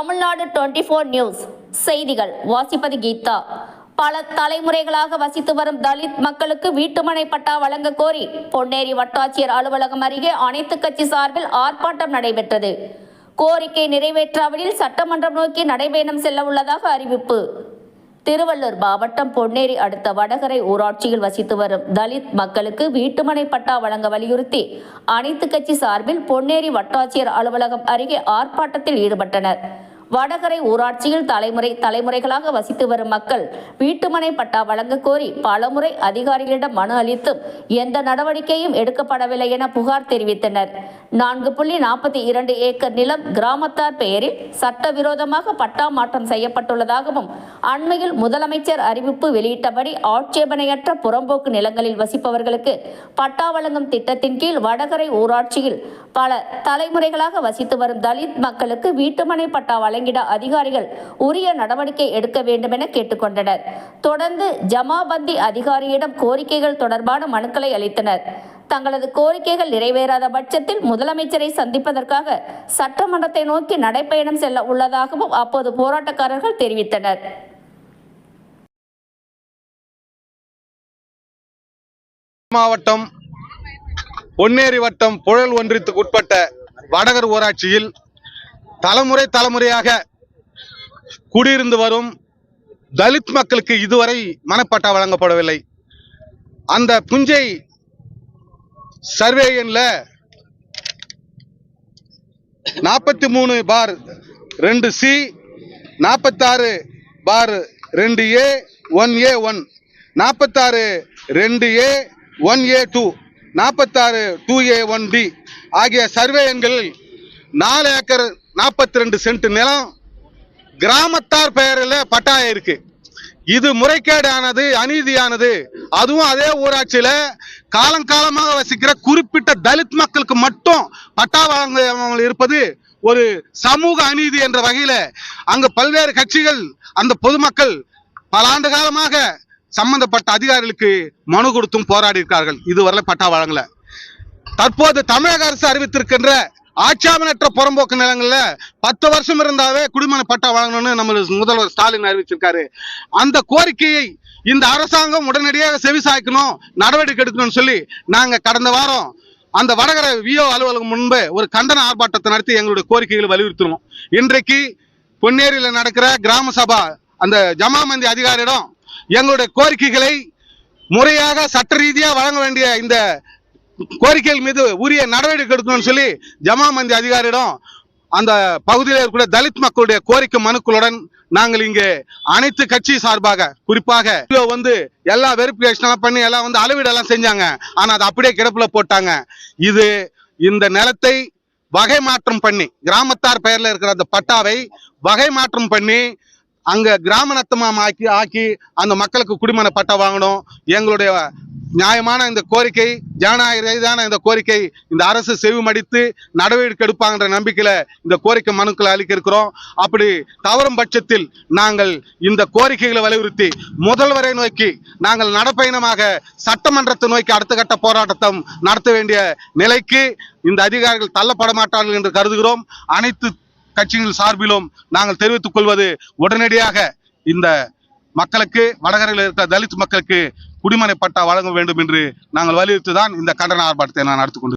Tamil Nadu twenty four news செய்திகள். வாசிப்பது கீதா. பல தலைமுறைகளாக வசித்து வரும் தலித் மக்களுக்கு வீட்டுமனை பட்டா வழங்க கோரி பொன்னேரி வட்டாட்சியர் அலுவலகம் அருகே அனைத்து கட்சி சார்பில் ஆர்ப்பாட்டம் நடைபெற்றது. கோரிக்கை நிறைவேற்றாவிடில் சட்டமன்றம் நோக்கி நடைபயணம் செல்ல உள்ளதாக அறிவிப்பு. திருவள்ளூர் மாவட்டம் பொன்னேரி அடுத்த வடகரை ஊராட்சியில் வசித்து வரும் தலித் மக்களுக்கு வீட்டுமனை பட்டா வழங்க வலியுறுத்தி அனைத்து கட்சி சார்பில் பொன்னேரி வட்டாட்சியர் அலுவலகம் அருகே ஆர்ப்பாட்டத்தில் ஈடுபட்டனர். வடகரை ஊராட்சியில் தலைமுறை தலைமுறைகளாக வசித்து வரும் மக்கள் வீட்டுமனை பட்டா வழங்க கோரி பலமுறை அதிகாரிகளிடம் மனு அளித்தும் எந்த நடவடிக்கையும் எடுக்கப்படவில்லை என புகார் தெரிவித்தனர். நான்கு புள்ளி நாற்பத்தி இரண்டு ஏக்கர் நிலம் கிராமத்தார் பெயரில் சட்டவிரோதமாக பட்டா மாற்றம் செய்யப்பட்டுள்ளதாகவும் அண்மையில் முதலமைச்சர் அறிவிப்பு வெளியிட்டபடி ஆட்சேபனையற்ற புறம்போக்கு நிலங்களில் வசிப்பவர்களுக்கு பட்டா வழங்கும் திட்டத்தின் கீழ் வடகரை ஊராட்சியில் பல தலைமுறைகளாக வசித்து வரும் தலித் மக்களுக்கு வீட்டுமனை பட்டா வழங்கிட அதிகாரிகள் உரிய நடவடிக்கை எடுக்க வேண்டும் என கேட்டுக்கொண்டனர். தொடர்ந்து ஜமாபந்தி அதிகாரியிடம் கோரிக்கைகள் தொடர்பான மனுக்களை அளித்தனர். தங்களது கோரிக்கைகள் நிறைவேறாத பட்சத்தில் முதலமைச்சரை சந்திப்பதற்காக சட்டமன்றத்தை நோக்கி நடைப்பயணம் செல்ல உள்ளதாகவும் அப்போது போராட்டக்காரர்கள் தெரிவித்தனர். மாவட்டம் பொன்னேரி வட்டம் புழல் ஒன்றியத்துக்கு உட்பட்ட வடகர் ஊராட்சியில் தலைமுறை தலைமுறையாக குடியிருந்து வரும் தலித் மக்களுக்கு இதுவரை மனப்பட்டா வழங்கப்படவில்லை. அந்த புஞ்சை சர்வேயன்ல நாற்பத்தி மூணு பார் ரெண்டு சி நாற்பத்தாறு பார் ரெண்டு ஏ ஒன் ஏ ஒன் நாற்பத்தாறு ரெண்டு ஏ ஒன் ஏ டூ நாற்பத்தாறு டூ ஏ ஒன் டி ஆகிய சர்வே எண்களில் நாலு ஏக்கர் நாற்பத்தி ரெண்டு சென்ட் நிலம். கிராமத்தார் பெயரில் பட்டாயம் இருக்குது இது முறைகேடானது அநீதியானது. அதுவும் அதே ஊராட்சியில காலங்காலமாக வசிக்கிற குறிப்பிட்ட தலித் மக்களுக்கு மட்டும் பட்டா வழங்காமல் இருப்பது ஒரு சமூக அநீதி என்ற வகையில அங்க பல்வேறு கட்சிகள் அந்த பொதுமக்கள் பல ஆண்டு காலமாக சம்பந்தப்பட்ட அதிகாரிகளுக்கு மனு கொடுத்தும் போராடி இருக்கார்கள். இதுவரை பட்டா வழங்கல. தற்போது தமிழக அரசு அறிவித்திருக்கின்ற ஆட்சேபனற்ற புறம்போக்கு நிலங்கள்ல பத்து வருஷம் இருந்தாவே குடிமன பட்டா வழங்கணும்னு நம்ம முதல்வர் ஸ்டாலின் அறிவிச்சிருக்காரு. அந்த கோரிக்கையை இந்த அரசாங்கம் உடனடியாக செவிசாய்க்கணும் நடவடிக்கை எடுக்கணும்னு சொல்லி நாங்க கடந்த வாரம் அந்த வடகர விஓ அலுவலகம் முன்பு ஒரு கண்டன ஆர்ப்பாட்டத்தை நடத்தி எங்களுடைய கோரிக்கைகளை வலியுறுத்தினோம். இன்றைக்கு பொன்னேரியில் நடக்கிற கிராம சபா அந்த ஜமாமந்தி அதிகாரியிடம் எங்களுடைய கோரிக்கைகளை முறையாக சட்ட ரீதியாக வழங்க வேண்டிய இந்த கோரிக்கைகள் மீது உரிய நடவடிக்கை எடுக்கணும்னு சொல்லி ஜமா மந்தி அதிகாரியிடம் அந்த பகுதியில் இருக்கக்கூடிய தலித் மக்களுடைய கோரிக்கை மனுக்களுடன் நாங்கள் இங்கே அனைத்து கட்சி சார்பாக குறிப்பாக வந்து எல்லா வெரிஃபிகேஷன் எல்லாம் பண்ணி எல்லாம் வந்து அளவீடெல்லாம் செஞ்சாங்க. ஆனால் அது அப்படியே கிடப்புல போட்டாங்க. இது இந்த நிலத்தை வகை மாற்றம் பண்ணி கிராமத்தார் பெயர்ல இருக்கிற அந்த பட்டாவை வகை மாற்றம் பண்ணி அங்க கிராம நத்தமாக ஆக்கி ஆக்கி அந்த மக்களுக்கு குடிமன பட்டா வாங்கணும். எங்களுடைய நியாயமான இந்த கோரிக்கை ஜனநாயக ரீதியான இந்த கோரிக்கை இந்த அரசு செவிமடித்து நடவடிக்கை எடுப்பாங்கன்ற நம்பிக்கையில் இந்த கோரிக்கை மனுக்களை அளிக்க இருக்கிறோம் அப்படி தவறும் பட்சத்தில் நாங்கள் இந்த கோரிக்கைகளை வலியுறுத்தி முதல்வரை நோக்கி நாங்கள் நடப்பயணமாக சட்டமன்றத்தை நோக்கி அடுத்த கட்ட போராட்டத்தை நடத்த வேண்டிய நிலைக்கு இந்த அதிகாரிகள் தள்ளப்பட மாட்டார்கள் என்று கருதுகிறோம். அனைத்து கட்சிகள் சார்பிலும் நாங்கள் தெரிவித்துக் கொள்வது உடனடியாக இந்த மக்களுக்கு வடகரையில் இருக்கிற தலித் மக்களுக்கு குடிமனை பட்டா வழங்க வேண்டும் என்று நாங்கள் வலியுறுத்தி தான் இந்த கண்டன ஆர்ப்பாட்டத்தை நான் நடத்தி கொண்டு